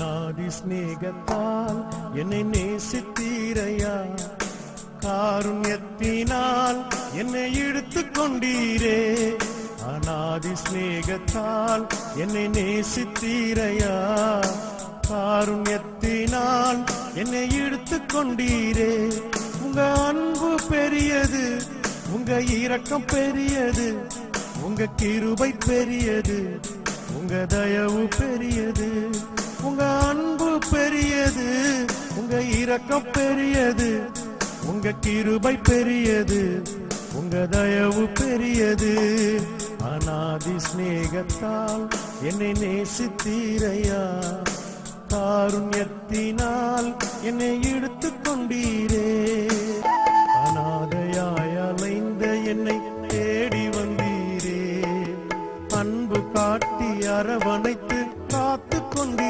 அநாதி சிநேகத்தால் என்னை நேசித்தீரையா? காருண்யத்தினால் என்னை இழுத்து கொண்டீரே. அநாதி சிநேகத்தால் என்னை நேசித்தீரையா? காருண்யத்தினால் என்னை இழுத்து கொண்டீரே. உங்க அன்பு பெரியது உங்க இரக்கம் பெரியது உங்க கிருபை பெரியது உங்க தயவு பெரியது. உங்க அன்பு பெரியது உங்க இரக்கம் பெரியது உங்க கிருபை பெரியது உங்க தயவு பெரியது. அநாதி ஸ்நேகத்தால் என்னை நேசித்தீரையா? தாருண்யத்தினால் என்னை இழுத்து கொண்டீரே. அநாதையாய் அலைந்த என்னை தேடி வந்தீரே. அன்பு காட்டி அரவணைத்து காத்து கொண்டீர்